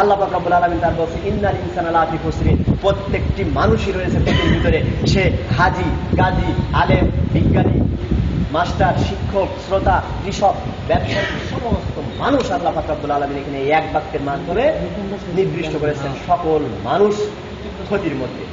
আল্লাহ পাকাবুল আলমিন তার বলছে, ইন্নাল ইনসান আলাফি খুসরিন। প্রত্যেকটি মানুষই রয়েছে ক্ষতির ভিতরে। সে হাজি, গাজী, আলেম, বিজ্ঞানী, মাস্টার, শিক্ষক, শ্রোতা, কৃষক, ব্যবসায়ী, সমস্ত মানুষ আল্লাহ ফাকরাবুল আলমিন এখানে এক বাক্যের মাধ্যমে নির্দিষ্ট করেছেন। সকল মানুষ ক্ষতির মধ্যে।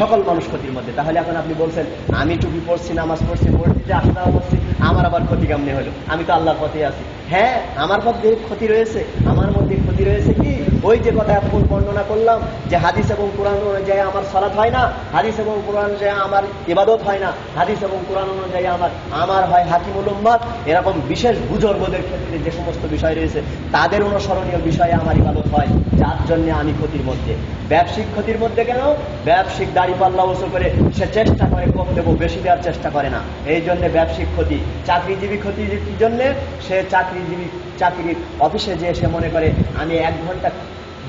সকল মানুষ ক্ষতির মধ্যে। তাহলে এখন আপনি বলছেন, আমি টুপি পড়ছি নামাজ পড়ছি, মসজিদে আসা করছি আমার আবার ক্ষতি কেমনে হলো। আমি তো আল্লাহর পথে আছি। হ্যাঁ আমার মধ্যে ক্ষতি রয়েছে। আমার মধ্যে ক্ষতি রয়েছে কি ওই যে কথা এখন বর্ণনা করলাম, যে হাদিস এবং কোরআন অনুযায়ী আমার সলাৎ হয় না, হাদিস এবং কোরআন অনুযায়ী আমার ইবাদত হয় না, হাদিস এবং কোরআন অনুযায়ী আমার আমার হয় হাকিমুল উম্মাদ এরকম বিশেষ বুজুর্গদের ক্ষেত্রে যে সমস্ত বিষয় রয়েছে, তাদের অনুসরণীয় বিষয়ে আমার ইবাদত হয়, যার জন্য আমি ক্ষতির মধ্যে। ব্যবসায়িক ক্ষতির মধ্যে কেন? ব্যবসায়িক দাড়ি পাল্লা উঁচু করে সে চেষ্টা করে, কম দেবো, বেশি দেওয়ার চেষ্টা করে না। এই জন্য ব্যবসায়িক ক্ষতি। চাকরিজীবী ক্ষতি জন্যে? সে চাকরিজীবী চাকরির অফিসে যেয়ে সে মনে করে, আমি এক ঘণ্টা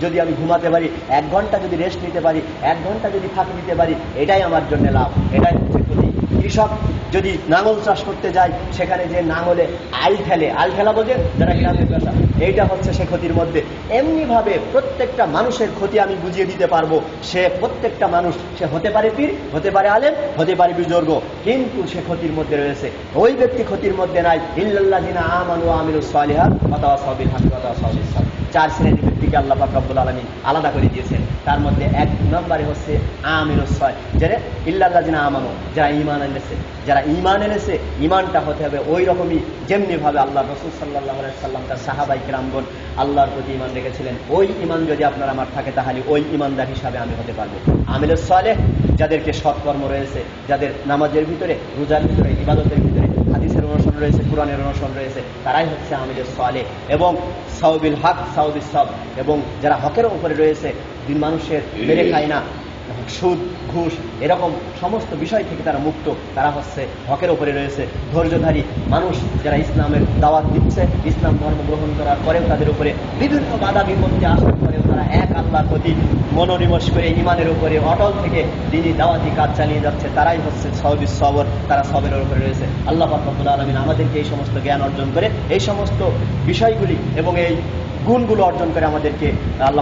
যদি আমি ঘুমাতে পারি, এক ঘণ্টা যদি রেস্ট নিতে পারি, এক ঘণ্টা যদি ফাঁকি দিতে পারি, এটাই আমার জন্য লাভ। এটাই হচ্ছে ক্ষতি। কৃষক যদি নাঙল চাষ করতে যায়, সেখানে যে নাঙলে আল ফেলে, আল ফেলা বোঝে যারা গ্রামের পেশা, এইটা হচ্ছে সে ক্ষতির মধ্যে। এমনিভাবে প্রত্যেকটা মানুষের ক্ষতি আমি বুঝিয়ে দিতে পারব। সে প্রত্যেকটা মানুষ, সে হতে পারে পীর, হতে পারে আলেম, হতে পারে বিজর্গ, কিন্তু সে ক্ষতির মধ্যে রয়েছে। ওই ব্যক্তি ক্ষতির মধ্যে নাই ইল্লাল্লাহ জিনা আমানু আমিরু সালিহাত অথবা সবিল হামি অথবা সবিল চার শ্রেণির ব্যক্তিকে আল্লাহ রব্বুল আলমিন আলাদা করে দিয়েছেন। তার মধ্যে এক নম্বরে হচ্ছে আমিরুস ছয় যারা ইল্লাল্লাহ জিনা আমানো, যারা ইমান এনেছে যারা ইমান এনেছে ইমানটা হতে হবে ওই রকমই যেমনি ভাবে আল্লাহ রসুল সাল্লাহ সাল্লাম তার সাহাবাই রামগণ আল্লাহর প্রতি ইমান রেখেছিলেন, ওই ইমান যদি আপনার আমার থাকে তাহলে ওই ইমানদার হিসাবে আমি হতে পারব। আমিরুস সালেহ, যাদেরকে সৎকর্ম রয়েছে, যাদের নামাজের ভিতরে, রোজার ভিতরে, ইবাদতের ভিতরে রয়েছে কোরআনের অনুসরণ রয়েছে তারাই হচ্ছে আমিরের সালে এবং সাউবিল হক সাউবিল সব এবং যারা হকের উপরে রয়েছে দিন মানুষের মেরে খায় না। সুদ, ঘুষ, এরকম সমস্ত বিষয় থেকে তারা মুক্ত। তারা হচ্ছে হকের উপরে রয়েছে ধৈর্যধারী মানুষ যারা ইসলামের দাওয়াত দিচ্ছে। ইসলাম ধর্ম গ্রহণ করার পরেও তাদের উপরে বিভিন্ন বাধা বিপত্তি আসার পরেও তারা এক আল্লাহর প্রতি মনোনিবেশ করে ইমানের উপরে অটল থেকে দিনই দাওয়াতি কাজ চালিয়ে যাচ্ছে। তারাই হচ্ছে সবিস সবর। তারা সবের উপরে রয়েছে। আল্লাহ পাকুল আলমিন আমাদেরকে এই সমস্ত জ্ঞান অর্জন করে এই সমস্ত বিষয়গুলি এবং এই গুণগুলো অর্জন করে আমাদেরকে আল্লাহ